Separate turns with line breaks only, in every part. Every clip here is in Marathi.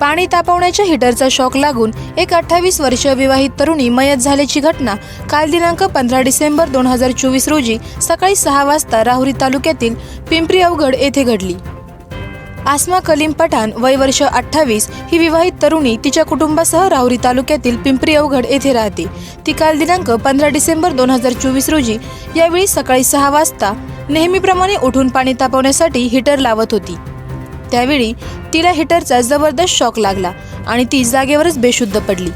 पाणी तापवण्याच्या हिटरचा शॉक लागून एक अठ्ठावीस वर्षीय विवाहित तरुणी मयत झाल्याची घटना काल दिनांक पंधरा डिसेंबर दोन हजार चोवीस रोजी सकाळी सहा वाजता राहुरी तालुक्यातील पिंपरी अवघड येथे घडली. आसमा कलीम पठाण वय वर्ष अठ्ठावीस ही विवाहित तरुणी तिच्या कुटुंबासह राहुरी तालुक्यातील पिंपरी अवघड येथे राहते. ती काल दिनांक पंधरा डिसेंबर दोन हजार चोवीस रोजी यावेळी सकाळी सहा वाजता नेहमीप्रमाणे उठून पाणी तापवण्यासाठी हिटर लावत होती. त्यावेळी तिला हिटरचा जबरदस्त शॉक लागला आणि ती जागेवरच बेशुद्ध पडली.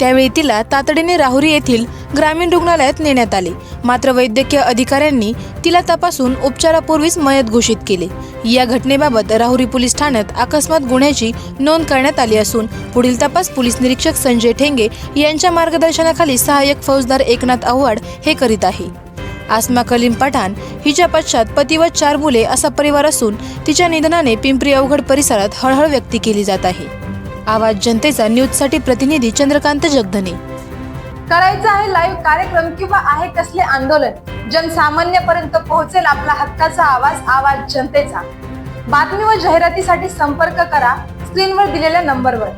त्यावेळी तिला तातडीने राहुरी येथील ग्रामीण रुग्णालयात नेण्यात आले. मात्र वैद्यकीय अधिकाऱ्यांनी तिला तपासून उपचारापूर्वीच मयत घोषित केले. या घटनेबाबत राहुरी पोलीस ठाण्यात अकस्मात गुन्ह्याची नोंद करण्यात आली असून पुढील तपास पोलीस निरीक्षक संजय ठेंगे यांच्या मार्गदर्शनाखाली सहाय्यक फौजदार एकनाथ आव्हाड हे करीत आहे. आसमा कलीम पठाण हिच्या पश्चात पती व चार मुले असा परिवार असून तिच्या निधनाने पिंपरी अवघड परिसरात हळहळ व्यक्त केली जात आहे. आवाज जनतेचा न्यूजसाठी प्रतिनिधी चंद्रकांत जगधने.
करायचं आहे लाईव्ह कार्यक्रम किंवा आहे कसले आंदोलन? जनसामान्यपर्यंत पोहोचेल आपला हक्काचा आवाज आवाज जनतेचा. बातमी व जाहिरातीसाठी संपर्क करा स्क्रीनवर दिलेल्या नंबरवर